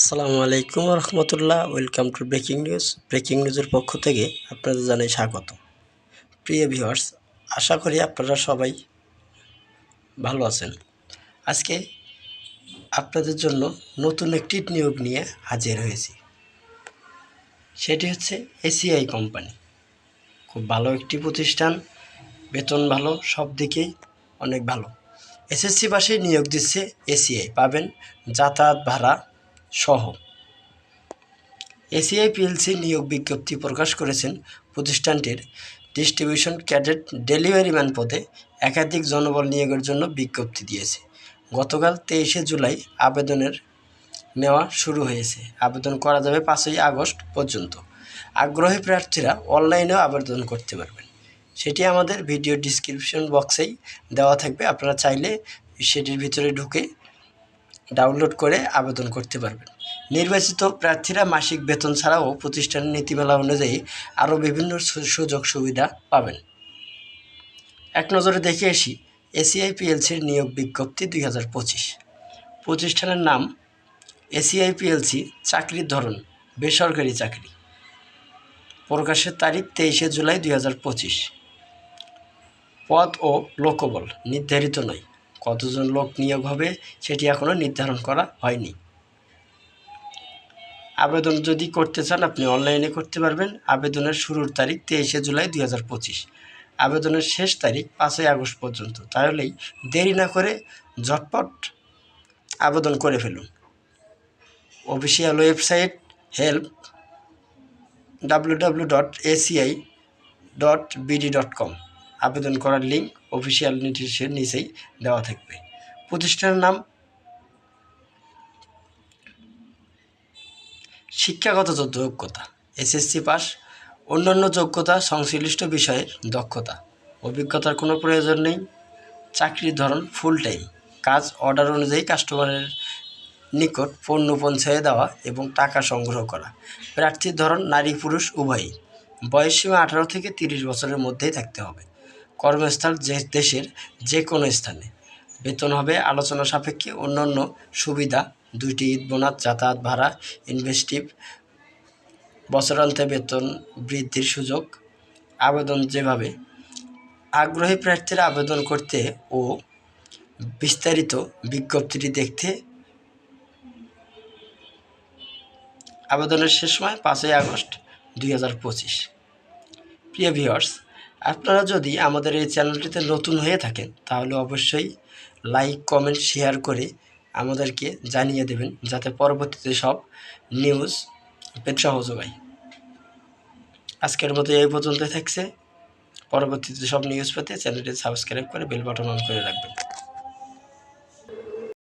আসসালামু আলাইকুম রহমতুল্লাহ welcome to breaking news. Breaking নিউজের পক্ষ থেকে আপনাদের জানাই স্বাগত। প্রিয় ভিউয়ার্স, আশা করি আপনারা সবাই ভালো আছেন। আজকে আপনাদের জন্য নতুন একটি নিয়োগ নিয়ে হাজির হয়েছি। সেটি হচ্ছে এসিআই কোম্পানি। খুব ভালো একটি প্রতিষ্ঠান, বেতন ভালো, সব দিকেই অনেক ভালো। এসএসসি পাশে নিয়োগ দিচ্ছে এসিআই। পাবেন যাতায়াত ভাড়া সহ। এসিআই পিএলসি নিয়োগ বিজ্ঞপ্তি প্রকাশ করেছেন প্রতিষ্ঠানটির ডিস্ট্রিবিউশন ক্যাডেট ডেলিভারি ম্যান পদে একাধিক জনবল নিয়োগের জন্য বিজ্ঞপ্তি দিয়েছে। গতকাল তেইশে জুলাই আবেদনের নেওয়া শুরু হয়েছে। আবেদন করা যাবে পাঁচই আগস্ট পর্যন্ত। আগ্রহী প্রার্থীরা অনলাইনেও আবেদন করতে পারবেন। সেটি আমাদের ভিডিও ডিসক্রিপশন বক্সেই দেওয়া থাকবে। আপনারা চাইলে সেটির ভিতরে ঢুকে ডাউনলোড করে আবেদন করতে পারবেন। নির্বাচিত প্রার্থীরা মাসিক বেতন ছাড়াও প্রতিষ্ঠানের নীতিমালা অনুযায়ী আরও বিভিন্ন সুযোগ সুবিধা পাবেন। এক নজরে দেখে আসি এসিআই পিএলসির নিয়োগ বিজ্ঞপ্তি দুই হাজার পঁচিশ। প্রতিষ্ঠানের নাম এসিআই পিএলসি চাকরির ধরন, বেসরকারি চাকরি। প্রকাশের তারিখ তেইশে জুলাই দুই হাজার পঁচিশ। পদ ও লোকবল নির্ধারিত নয়। কতজন লোক নিয়োগ হবে সেটি এখনও নির্ধারণ করা হয়নি। আবেদন যদি করতে চান, আপনি অনলাইনে করতে পারবেন। আবেদনের শুরুর তারিখ তেইশে জুলাই দুই হাজার পঁচিশ। আবেদনের শেষ তারিখ পাঁচই আগস্ট পর্যন্ত। তাহলেই দেরি না করে ঝটপট আবেদন করে ফেলুন। Official website help W W dot ACI dot BD dot com. আবেদন করার লিঙ্ক অফিসিয়াল নোটিশের নিচেই দেওয়া থাকবে। প্রতিষ্ঠানের নাম? শিক্ষাগত যোগ্যতা, এসএসসি পাস, অন্যান্য যোগ্যতা, সংশ্লিষ্ট বিষয়ের দক্ষতা, অভিজ্ঞতার কোনো প্রয়োজন নেই, চাকরির ধরন ফুল টাইম কাজ অর্ডার অনুযায়ী কাস্টমারের নিকট পণ্য পৌঁছায় দেওয়া এবং টাকা সংগ্রহ করা, প্রার্থীর ধরন নারী পুরুষ উভয়ই বয়সসীমা আঠারো থেকে তিরিশ বছরের মধ্যেই থাকতে হবে। কর্মস্থল যে দেশের যে কোনো স্থানে। বেতন হবে আলোচনা সাপেক্ষে অন্যান্য সুবিধা, দুইটি ঈদ বোনাস, যাতায়াত ভাড়া, ইনভেস্টিভ, বছরান্তে বেতন বৃদ্ধির সুযোগ, আবেদন যেভাবে। আগ্রহী প্রার্থীরা আবেদন করতে ও বিস্তারিত বিজ্ঞপ্তিটি দেখতে আবেদনের শেষ সময় পাঁচই আগস্ট দুই হাজার পঁচিশ। প্রিয় ভিওর্স আপনারা যদি আমাদের এই চ্যানেলটিতে নতুন হয়ে থাকেন, তাহলে অবশ্যই লাইক, কমেন্ট, শেয়ার করে আমাদেরকে জানিয়ে দেবেন, যাতে পরবর্তীতে সব নিউজ পেতে সহজ হয়। আজকের মতো এই পর্যন্তই থাকছে। পরবর্তীতে সব নিউজ পেতে চ্যানেলটি সাবস্ক্রাইব করে বেল বাটন অন করে রাখবেন।